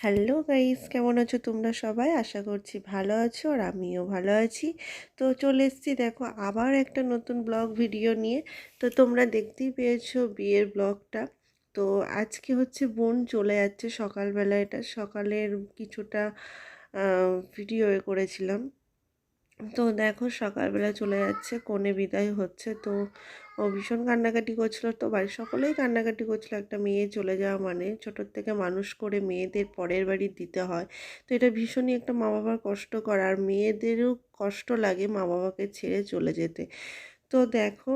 Hello guys, কেমন আছো তোমরা সবাই? আশা করছি ভালো আছো আর আমিও ভালো আছি। তো চলে এসেছি দেখো আবার একটা নতুন ব্লগ ভিডিও নিয়ে। তো তোমরা দেখতেই পেয়েছ বিয়ের ব্লগটা। তো আজকে হচ্ছে বোন চলে যাচ্ছে সকালবেলা এটা। সকালের কিছুটা ভিডিও করেছিলাম। তো দেখো সকালবেলা চলে যাচ্ছে, কনে বিদায় হচ্ছে। তো ও ভীষণ কান্নাকাটি করছিল। তো বাড়ির সকলেই কান্নাকাটি করছিল। একটা মেয়ে চলে যাওয়া মানে ছোটোর থেকে মানুষ করে মেয়েদের পরের বাড়ি দিতে হয়। তো এটা ভীষণই একটা মা বাবার কষ্ট করা। আর মেয়েদেরও কষ্ট লাগে মা বাবাকে ছেড়ে চলে যেতে। তো দেখো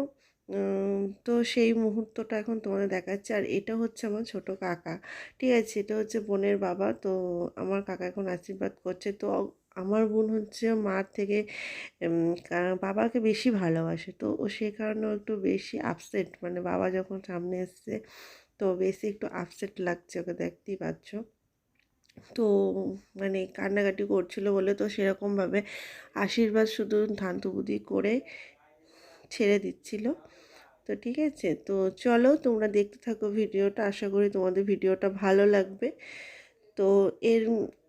তো সেই মুহূর্তটা এখন তোমাদের দেখাচ্ছে। আর এটা হচ্ছে আমার ছোট কাকা। ঠিক আছে, এটা হচ্ছে বোনের বাবা। তো আমার কাকা এখন আশীর্বাদ করছে। তো আমার বোন হচ্ছে মার থেকে বাবাকে বেশি ভালোবাসে। তো ও সে কারণেও একটু বেশি আপসেট মানে বাবা যখন সামনে এসছে, তো বেশি একটু আপসেট লাগছে ওকে দেখতেই পাচ্ছ। তো মানে কান্নাকাটি করছিল বলে তো সেরকমভাবে আশীর্বাদ শুধু ধানতুবুদি করে ছেড়ে দিচ্ছিল। তো ঠিক আছে, তো চলো তোমরা দেখতে থাকো ভিডিওটা। আশা করি তোমাদের ভিডিওটা ভালো লাগবে। তো এর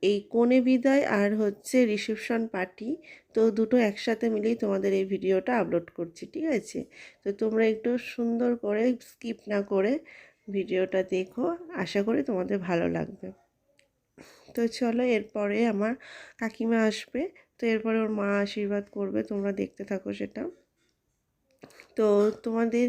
এই কোণে বিদায় আর হচ্ছে রিসেপশন পার্টি তো দুটো একসাথে মিলেই তোমাদের এই ভিডিওটা আপলোড করছি, ঠিক আছে? তো তোমরা একটু সুন্দর করে স্কিপ না করে ভিডিওটা দেখো, আশা করি তোমাদের ভালো লাগবে। তো চলো এরপরে আমার কাকিমা আসবে, তো এরপরে ওর মা আশীর্বাদ করবে, তোমরা দেখতে থাকো সেটা। তো তোমাদের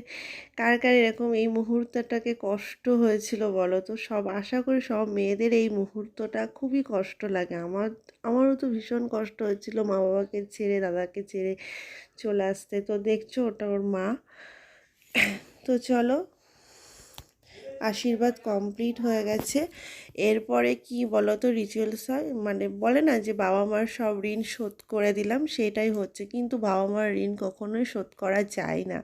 কার কার এরকম এই মুহূর্তটাকে কষ্ট হয়েছিল বলো? তো সব, আশা করি সব মেয়েদের এই মুহূর্তটা খুবই কষ্ট লাগে। আমার, আমারও তো ভীষণ কষ্ট হয়েছিল মা বাবাকে ছেড়ে, দাদাকে ছেড়ে চলে আসতে। তো দেখছ ওটা ওর মা। তো চলো আশীর্বাদ কমপ্লিট হয়ে গেছে। এরপরে কি বলো তো রিচুয়ালস হয়? মানে বলে না যে বাবা মার সব ঋণ শোধ করে দিলাম, সেটাই হচ্ছে। কিন্তু বাবা মার ঋণ কখনোই শোধ করা যায় না,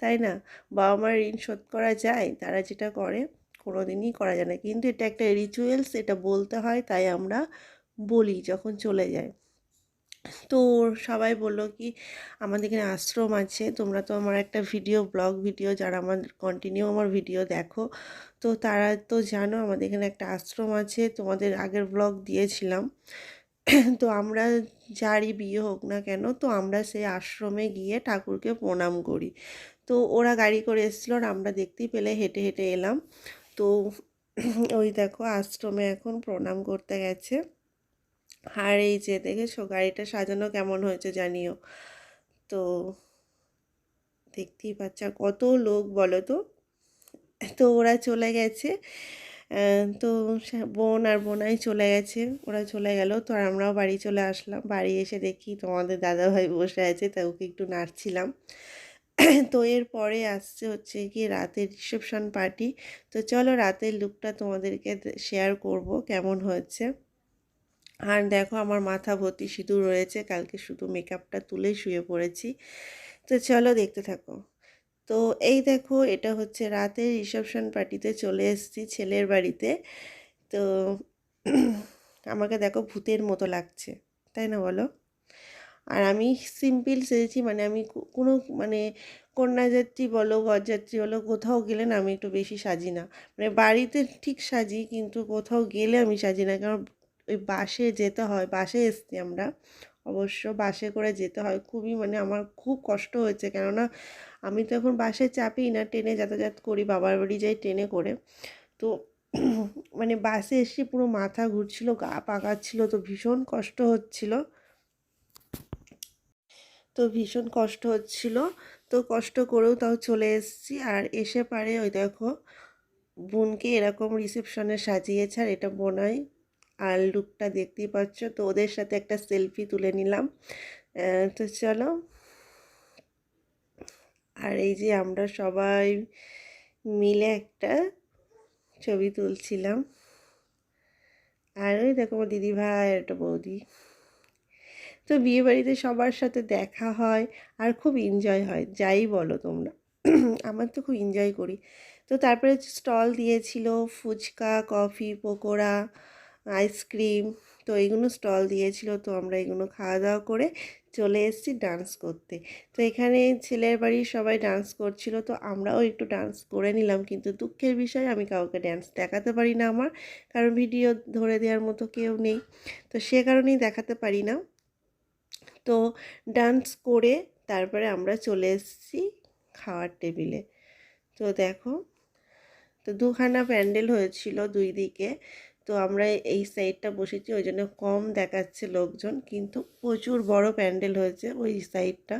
তাই না? বাবা মার ঋণ শোধ করা যায়, তারা যেটা করে কোনো দিনই করা যায় না। কিন্তু এটা একটা রিচুয়ালস এটা বলতে হয়, তাই আমরা বলি যখন চলে যায়। তো সবাই বলল কি, আমাদের এখানে আশ্রম আছে, তোমরা তো আমার একটা ভিডিও, ব্লগ ভিডিও, যারা আমার কন্টিনিউ আমার ভিডিও দেখো। তো তারা তো জানো আমাদের এখানে একটা আশ্রম আছে, তোমাদের আগের ব্লগ দিয়েছিলাম। তো আমরা যারই বিয়ে হোক না কেন, তো আমরা সেই আশ্রমে গিয়ে ঠাকুরকে প্রণাম করি। তো ওরা গাড়ি করে এসেছিল আর আমরা দেখতেই পেলে, হেঁটে হেঁটে এলাম। তো ওই দেখো আশ্রমে এখন প্রণাম করতে গেছে। আর এই যে দেখেছ গাড়িটা সাজানো কেমন হয়েছে জানিও। তো দেখতেই পাচ্ছ কত লোক বলো তো। তো ওরা চলে গেছে। তো বোন আর বোনাই চলে গেছে, ওরা চলে গেল। তো আর আমরাও বাড়ি চলে আসলাম। বাড়ি এসে দেখি তোমাদের দাদাভাই বসে আছে, তা ওকে একটু নাড়ছিলাম। তো এরপরে আসছে হচ্ছে কি রাতের রিসেপশন পার্টি। তো চলো রাতের লুকটা তোমাদেরকে শেয়ার করব কেমন হয়েছে। আর দেখো আমার মাথা ভর্তি সিঁদুর রয়েছে, কালকে শুধু মেকআপটা তুলে শুয়ে পড়েছি। তো চলো দেখতে থাকো। তো এই দেখো, এটা হচ্ছে রাতের রিসেপশন পার্টিতে চলে এসেছি ছেলের বাড়িতে। তো আমাকে দেখো ভূতের মতো লাগছে, তাই না বলো? আর আমি সিম্পল সেজেছি মানে আমি কোনো মানে কন্যাযাত্রী বলো বরযাত্রী বলো, কোথাও গেলে না আমি একটু বেশি সাজি না। মানে বাড়িতে ঠিক সাজি, কিন্তু কোথাও গেলে আমি সাজি না, কারণ ওই বাসে যেতে হয়, বাসে এসছি আমরা। অবশ্য বাসে করে যেতে হয়, খুবই মানে আমার খুব কষ্ট হয়েছে। কেননা আমি তো এখন বাসে চাপি না, ট্রেনে যাতায়াত করি, বাবার বাড়ি যাই ট্রেনে করে। তো মানে বাসে এসে পুরো মাথা ঘুরছিল, গা পাকাচ্ছিল, তো ভীষণ কষ্ট হচ্ছিল। তো ভীষণ কষ্ট হচ্ছিল, তো কষ্ট করেও তাও চলে এসেছি। আর এসে পারে ওই দেখো, বোনকে এরকম রিসেপশনে সাজিয়েছে, আর এটা বোনাই। আর লুকটা দেখতেই পাচ্ছ, তো ওদের সাথে একটা সেলফি তুলে নিলাম। তো চলো। আর এই যে আমরা সবাই মিলে একটা ছবি তুলছিলাম। আর ওই দেখো আমার দিদি ভাই একটা বৌদি। তো বিয়ে বাড়িতে সবার সাথে দেখা হয় আর খুব এনজয় হয়, যাই বলো তোমরা। আমার তো খুব এনজয় করি। তো তারপরে স্টল দিয়েছিল ফুচকা কফি পকোড়া। আইসক্রিম, তো এইগুলো স্টল দিয়েছিল, তো আমরা এগুলো খাওয়া দাওয়া করে চলে এসেছি ডান্স করতে। তো এখানে ছেলের বাড়ির সবাই ডান্স করছিল, তো আমরাও একটু ডান্স করে নিলাম, কিন্তু দুঃখের বিষয়, আমি কাউকে ডান্স দেখাতে পারি না আমার, কারণ ভিডিও ধরে দেওয়ার মতো কেউ নেই, তো সে কারণেই দেখাতে পারি না। তো ডান্স করে তারপরে আমরা চলে এসেছি খাওয়ার টেবিলে তো দেখো, তো দুখানা প্যান্ডেল হয়েছিল দুই দিকে তো আমরা এই সাইডটা বসেছি, ওই জন্য কম দেখাচ্ছে লোকজন, কিন্তু প্রচুর বড় প্যান্ডেল হয়েছে ওই সাইডটা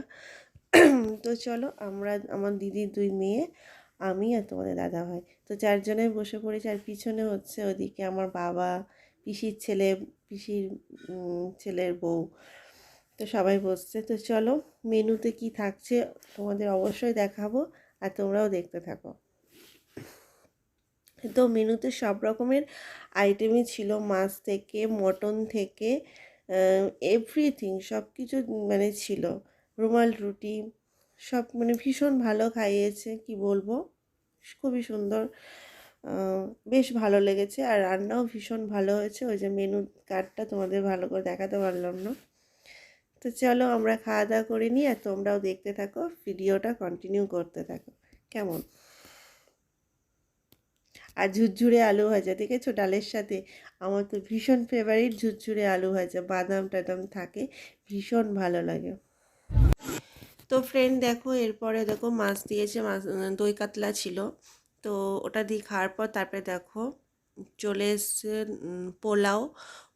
তো চলো আমরা, আমার দিদির দুই মেয়ে, আমি আর তোমাদের দাদা ভাই। তো চারজনে বসে পড়েছি আর পিছনে হচ্ছে ওদিকে আমার বাবা, পিসির ছেলে, পিসির ছেলের বউ। তো সবাই বসছে। তো চলো, মেনুতে কি থাকছে তোমাদের অবশ্যই দেখাবো আর তোমরাও দেখতে থাকো। তো মেনুতে সব রকমের আইটেমই ছিল, মাছ থেকে, মটন থেকে এভরিথিং সব কিছু মানে ছিল। রুমাল, রুটি সব মানে ভীষণ ভালো খাইয়েছে, কি বলব? খুবই সুন্দর বেশ ভালো লেগেছে আর রান্নাও ভীষণ ভালো হয়েছে। ওই যে মেনু কার্ডটা তোমাদের ভালো করে দেখাতে পারলাম না। তো চলো আমরা খাওয়া দাওয়া করে নিই আর তোমরাও দেখতে থাকো ভিডিওটা কন্টিনিউ করতে থাকো। কেমন? আর ঝুরঝুরে আলু ভাজা, দেখেছ? ডালের সাথে। আমার তো ভীষণ ফেভারিট ঝুরঝুরে আলু ভাজা। বাদাম টাদাম থাকে। ভীষণ ভালো লাগে। তো ফ্রেন্ড দেখো, এরপরে দেখো মাছ দিয়েছে। মাছ দই কাতলা ছিল। তো ওটা দিয়ে খাওয়ার পর তারপরে দেখো, চলে এসছে পোলাও।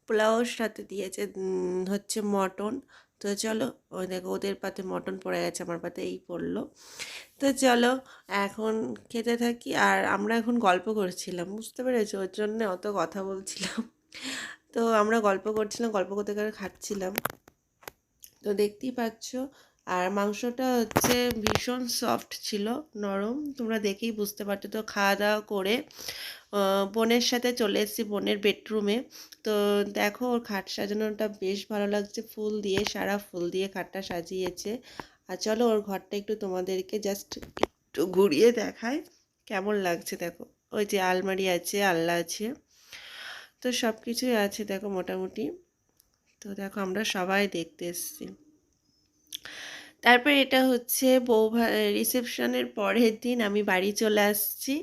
পোলাওর সাথে দিয়েছে হচ্ছে মটন। তো চলো, ওই দেখো, ওদের পাতে মটন পড়ে গেছে, আমার পাতে এই পড়ল। তো চলো, এখন খেতে থাকি আর আমরা এখন গল্প করছিলাম, বুঝতে পেরেছ? ওর জন্য অত কথা বলছিলাম। তো আমরা গল্প করছিলাম, গল্প করতে করে খাচ্ছিলাম। তো দেখতেই পাচ্ছ, আর মাংসটা হচ্ছে ভীষণ সফট ছিল, নরম। তোমরা দেখেই বুঝতে পারছ। তো খাওয়া দাওয়া করে বোনের সাথে চলে এসেছি বোনের বেডরুমে তো দেখো, ওর খাট সাজানোটা বেশ ভালো লাগছে। ফুল দিয়ে, সারা ফুল দিয়ে খাটটা সাজিয়েছে। আর চলো ওর ঘরটা একটু তোমাদেরকে জাস্ট একটু ঘুরিয়ে দেখায় কেমন লাগছে, দেখো। ওই যে আলমারি আছে আল্লা আছে, তো সব কিছুই আছে, দেখো, মোটামুটি। তো দেখো, আমরা সবাই দেখতে এসেছি। তারপর এটা হচ্ছে বউ রিসেপশনের পরের দিন আমি বাড়ি চলে আসছি।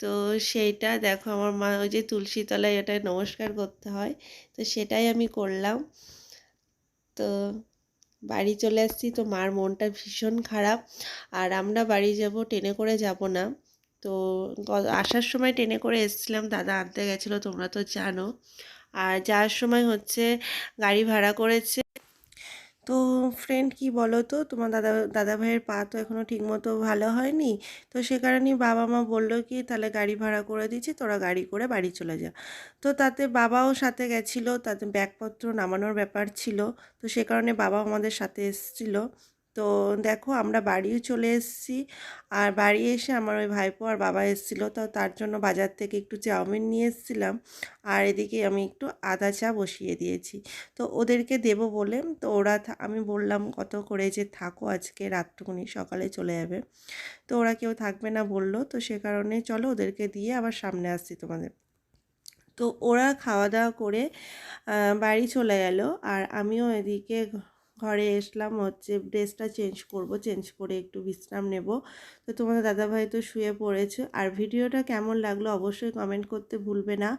তো সেইটা, দেখো, আমার মা, ওই যে তুলসী তলায় এটা নমস্কার করতে হয়, তো সেটাই আমি করলাম। তো বাড়ি চলে আসছি তো মার মনটা ভীষণ খারাপ। আর আমরা বাড়ি যাব, ট্রেনে করে যাব না। তো আসার সময় ট্রেনে করে এসেছিলাম, দাদা আনতে গেছিল, তোমরা তো জানো। আর যাওয়ার সময় হচ্ছে গাড়ি ভাড়া করেছে। তো ফ্রেন্ড কি বলো তো তোমার দাদা দাদা ভাইয়ের পা তো এখনও ঠিকমতো ভালো হয়নি। তো সে কারণে বাবা মা বলল কি, তাহলে গাড়ি ভাড়া করে দিচ্ছি, তোরা গাড়ি করে বাড়ি চলে যা। তো তাতে বাবাও সাথে গেছিল, তাতে ব্যাগপত্র নামানোর ব্যাপার ছিল। তো সে কারণে বাবা আমাদের সাথে এসেছিল। তো দেখো আমরা বাড়িও চলে এসেছি। আর বাড়ি এসে আমার ওই ভাইপো আর বাবা এসেছিল, তো তার জন্য বাজার থেকে একটু চাউমিন নিয়ে এসেছিলাম। আর এদিকে আমি একটু আদা চা বসিয়ে দিয়েছি। তো ওদেরকে দেব বলে, তো ওরা আমি বললাম, কত করে যে থাকো আজকে, রাতটুকুনি সকালে চলে যাবে। তো ওরা কেউ থাকবে না বলল, তো সে কারণে চলো ওদেরকে দিয়ে আবার সামনে আসছি তোমাদের। তো ওরা খাওয়া দাওয়া করে বাড়ি চলে গেল। আর আমিও এদিকে ঘরে এসলাম, হচ্ছে ড্রেসটা চেঞ্জ করব চেঞ্জ করে একটু বিশ্রাম নেব। তো তোমাদের দাদাভাই তো শুয়ে পড়েছে। আর ভিডিওটা কেমন লাগল অবশ্যই কমেন্ট করতে ভুলবে না।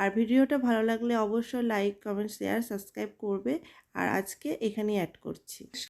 আর ভিডিওটা ভালো লাগলে অবশ্যই লাইক কমেন্ট শেয়ার সাবস্ক্রাইব করবে। আর আজকে এখানেই অ্যাড করছি।